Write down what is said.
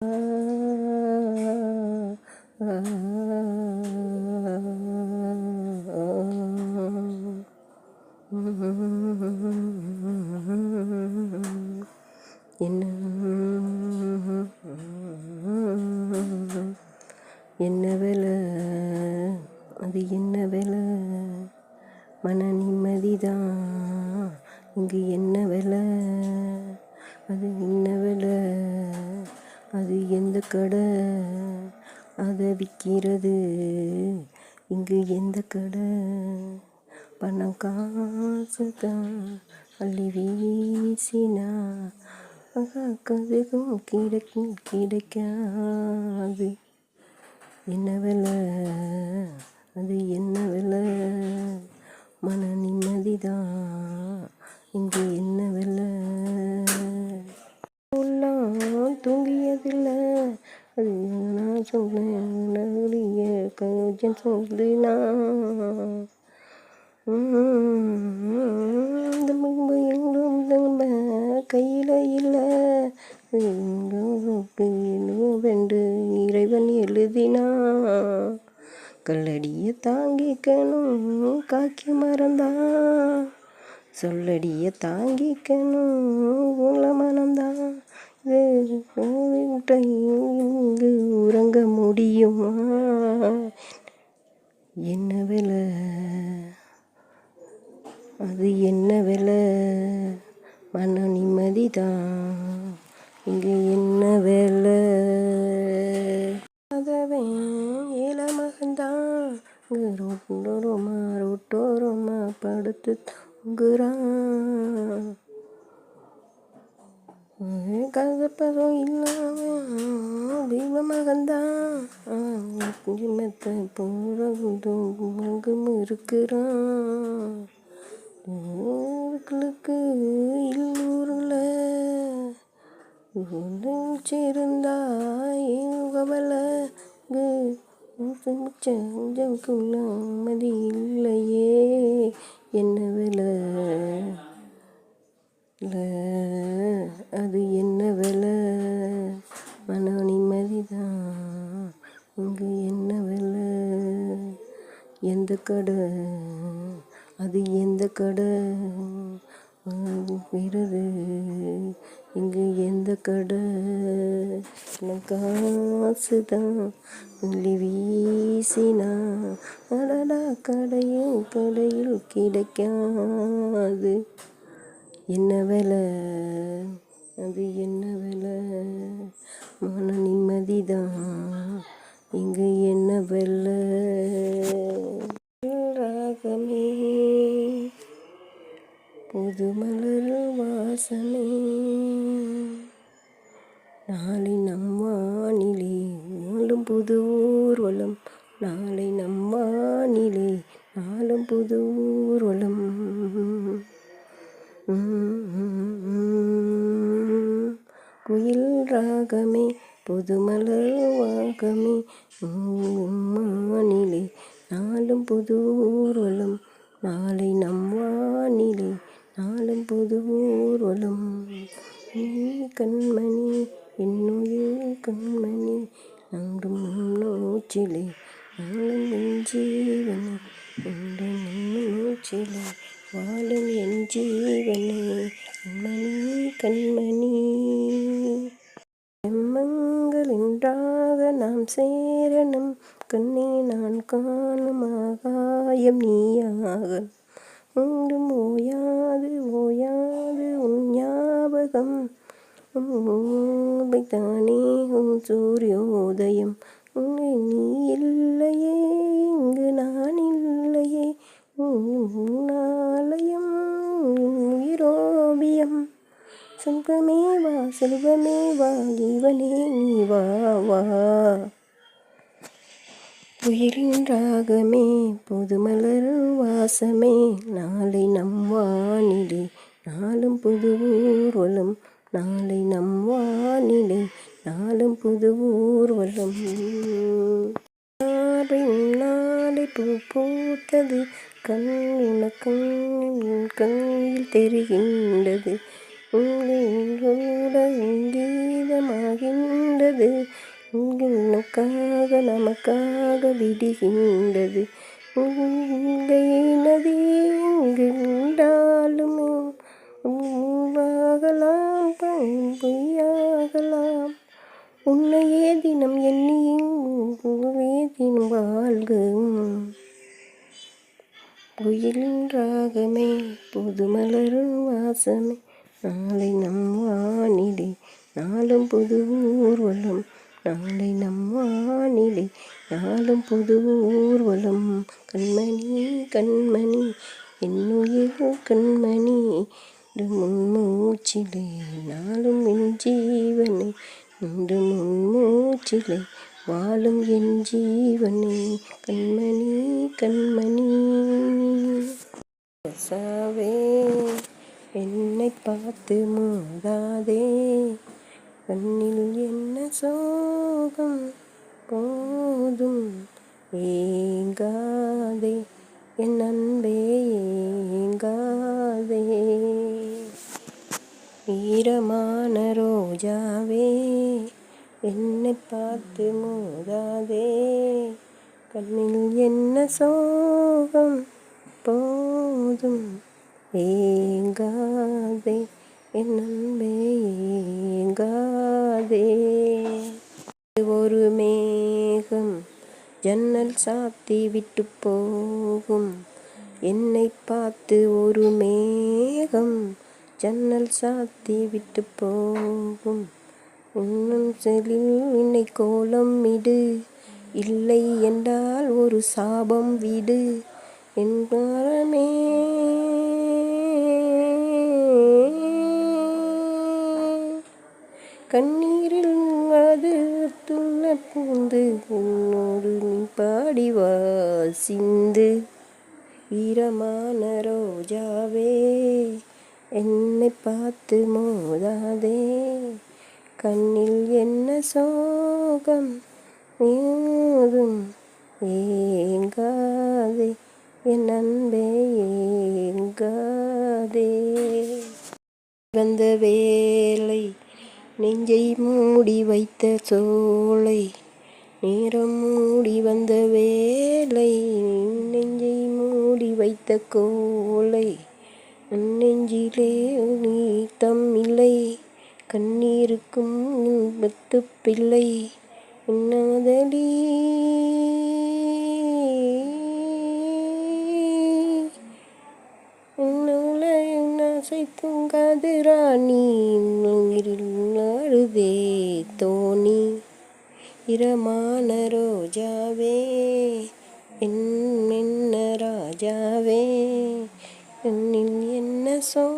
என்ன? என்ன வேலை அது என்ன வேலை மன நிம்மதிதான். இங்கு என்ன வேலை அது என்ன வேலை அது எந்த கடை? அதை விற்கிறது இங்கு எந்த கடை? பணம் காசு தான் அள்ளி வீசினா கதுகும் கிடைக்கும் கிடைக்காது. என்ன விலை? அது என்ன விலை? மன நிம்மதிதான். இங்கு என்ன வேலை உள்ளம் தூங்கியதில்லை அது நான் சொன்னேன் கொஞ்சம் சொல்லுனா கையில் இல்லை வெண்டு இறைவன் எழுதினா கல்லடியை தாங்கிக்கணும் காக்கி மறந்தா சொல்லடியை தாங்கிக்கணும் உள்ள மனம்தான் இங்கு உறங்க முடியுமா? என்ன வில? அது என்ன விலை? மன நிம்மதிதான். இங்கு என்ன வேலை? அதவன் ஏழ மகன்தான். இங்கு ரோட்டோரமா ரோட்டோரமா படுத்து தூங்குறான். கதப்பதும் இல்லாம தெய்வ மகன்தான் மெத்த பூரகும் இருக்கிறான். இல்லூரில் சேர்ந்தாய். கவலை செஞ்சக்குள்ள மதி இல்லையே. என்ன வேலை? அது என்ன வேலை? மன நிம்மதிதான். இங்கு என்ன விலை? எந்த கடை? அது எந்த கடை? விரது இங்கு எந்த கடை? காசு தான் உள்ளி வீசினா அடடா கடையும் கடையில் கிடைக்காது. என்ன வேலை? அது என்ன வேலை? மன நிம்மதிதான். இங்கு என்ன வேலை ராகமே. புது மலர் வாசனை நாளை நம் வானிலே நாளும் புது ஊர்வலம். நாளை நம் வானிலே நாளும் புது ஊர்வலம் குயில் ராகமே புதுமலர் வாகமே வானிலே நாளும் புது ஊர்வலம். நாளை நம் வானிலே நாளும் புது ஊர்வலம். நீ கண்மணி என்னுயிர் கண்மணி. நாடும் நோச்சிலே நாளும் என் ஜீவனே. என்று மூச்சிலே வாழும் என் ஜீவனே. கண்மணி கண்மணி. சேரணும் கண்ணே நான் காணும் ஆகாயம் நீயாக. உண்டும் ஓயாது ஓயாது உன் ஞாபகம். தானே உன் சூரியோதயம். உன்னை நீ இல்லையே இங்கு நான் இல்லையே. ஆலயம் உயிரோபியம். செல்வமே வா செல்வமே வா இவனே நீ வா வா. உயிரின் ராகமே புதுமலர் வாசமே. நாளை நம் வானிலை நாளும் புது ஊர்வலம். நாளை நம் வானிலை நாளும் புது ஊர்வலம். நாளை பூ பூத்தது கண் கண் கண்ணில் தெரிகின்றது. கீதமாகின்றது உங்களுக்காக நமக்காக விடுகின்றது. உங்கை நதி இங்கு உண்டாலும்? உருவாகலாம் பொய்யாகலாம் உன்னையே தினம் எண்ணியே தினம் வாழ்கும். குயிலின் ராகமே புதுமலரும் வாசமே. நாளை நம் வானிலை நாளும் புது ஊர்வலம். நாளை நம் வானிலை நாளும் புது ஊர்வலம். கண்மணி கண்மணி என்னுயிர் கண்மணி. முன்மூச்சிலே நாளும் என் ஜீவனை. இன்று முன்மூச்சிலே வாழும் என் ஜீவனே. கண்மணி கண்மணி. சாவே என்னை பார்த்து மூதாதே கண்ணில் என்ன சோகம்? போதும். ஏங்காதே. என் அன்பே ஏங்காதே. ஈரமான ரோஜாவே என்னை பார்த்து மோதாதே. கண்ணில் என்ன சோகம்? போதும். ஏங்காதே. என் ஏங்காதே. ஒரு மேகம் ஜன்னல் சாத்தி விட்டு போகும். என்னை பார்த்து ஒரு மேகம் ஜன்னல் சாத்தி விட்டு போகும். உன்னும் செலில் என்னை கோலம் இடு இல்லை என்றால் ஒரு சாபம் விடு. என் கண்ணீரில் அது துண்ண பூந்து உன்னோடு நீ பாடிவா சிந்து ஈரமான ரோஜாவே என்னை பார்த்து மோதாதே. கண்ணில் என்ன சோகம்? ஏதும் ஏங்காதே என் அன்பே ஏங்காதே. வந்த வேலை நெஞ்சை மூடி வைத்த சோலை நேரம் மூடி வந்த வேலை நெஞ்சை மூடி வைத்த கோலை. நெஞ்சிலே நீத்தம் இல்லை கண்ணீருக்கும் பத்து பிள்ளை என்னாதடி? ஆசை தூங்காது ராணி உயிரில் அழுதே தோணி. இரமான ரோஜாவே என்ன ராஜாவே என்னில் என்ன சோ